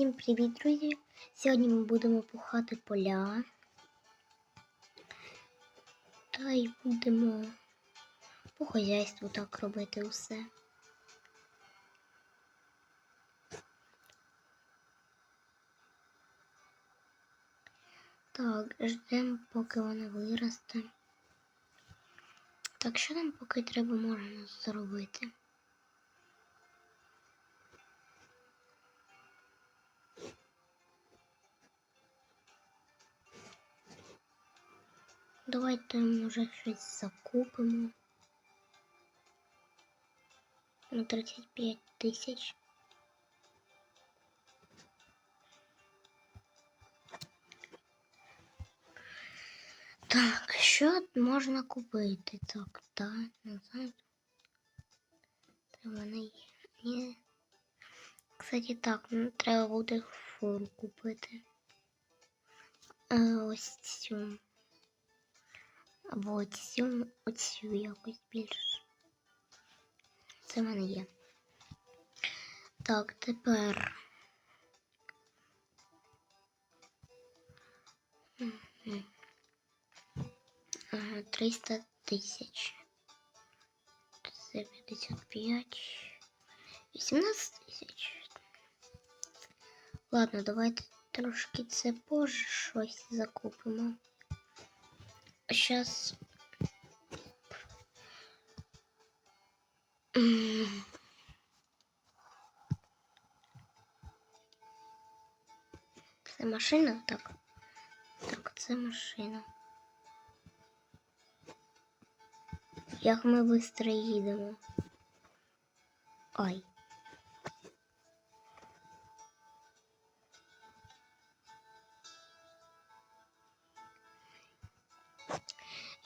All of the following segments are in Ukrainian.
Всім привіт, друзі! Сьогодні ми будемо пухати поля. Та й будемо по хазяйству так робити усе. Так, ждемо, поки вона виросте. Так, що нам поки треба можна зробити? Давайте може щось закупимо. На 35 тисяч. Так, що можна купити? Так, так, не. Треба мене є. Кстати, так, ну, треба буде фуру купити. Е, ось цю. Або цю, оцю якось більше. Це в мене є. Так, тепер. Ага, 300 тисяч. Це 55. 18 тисяч. Ладно, давайте трошки це позже щось закупимо. Сейчас. Це машина? Так. Так, це машина. Як ми швидко їдемо. Ай.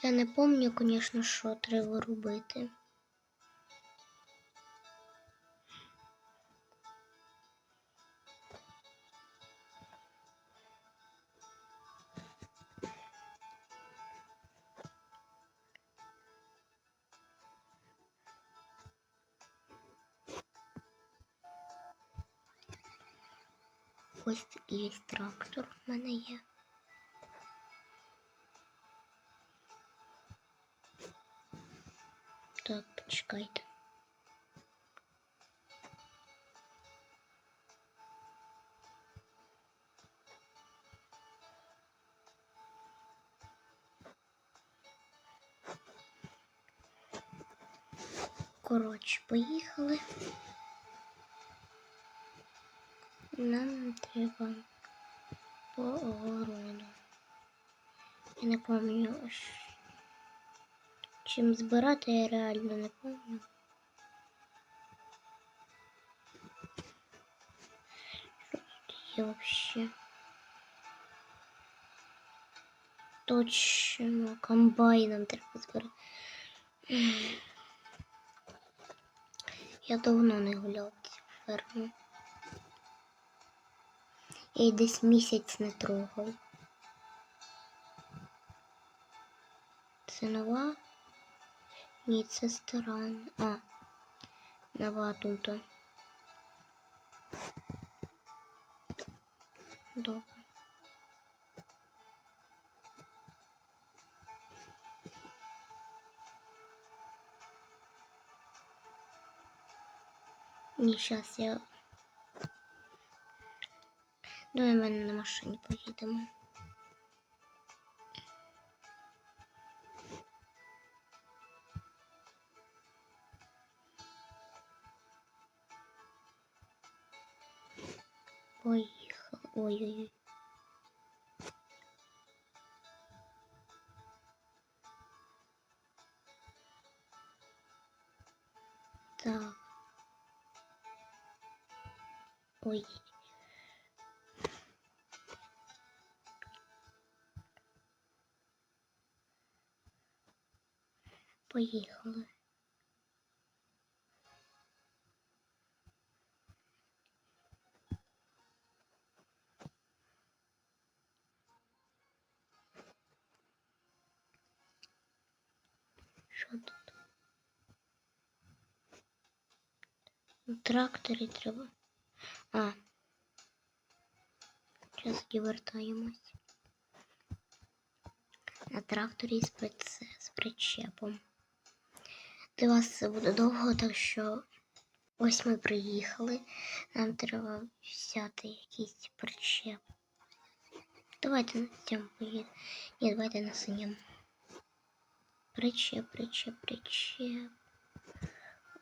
Я не пам'ятаю, звісно, що треба робити. Ось є трактор в мене є. Так, почекайте. Коротше, поїхали. Нам треба по огороду. Я не пам'ятаю, чим збирати, я реально не пам'ятаю. Що тут є вообще? Точно, комбайном треба збирати. Я давно не гуляв в ферму. Я десь місяць не трогав. Це нова? Ні, це стара. А, нова тут. Добре. Ні, зараз я Давай ми на машині поїдемо. Поїхав. Ой-ой-ой. Так. Ой. Поїхали. Що тут? Тракторі треба. А. Зараз вертаємось. На тракторі з причепом. Для вас це буде довго, так що ось ми приїхали. Нам треба взяти якийсь причеп. Давайте на цьому поїдемо. Ні, давайте на синьому. Причеп, причеп, причеп.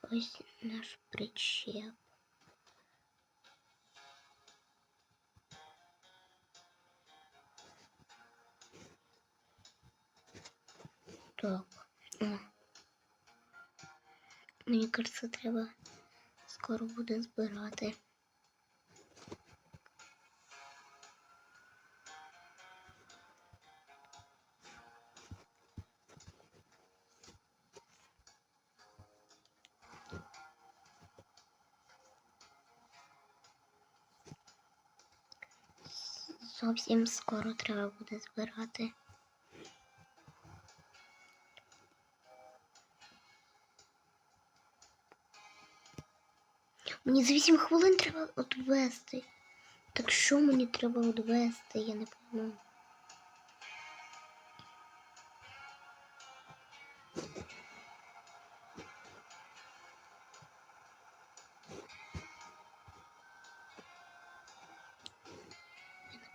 Ось наш причеп. Так. О. Мені кажется, треба скоро буде збирати. Зовсім скоро треба буде збирати. Мені за 8 хвилин треба відвести. Так що мені треба відвести, я не пойму.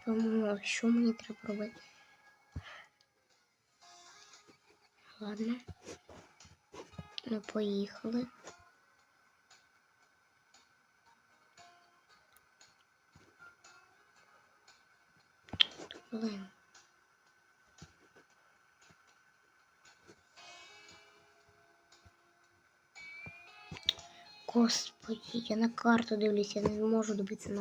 Пойму, що мені треба робити. Ладно. Ну, поїхали. Блин. Господи, я на карту дивлюсь, я не можу добитися на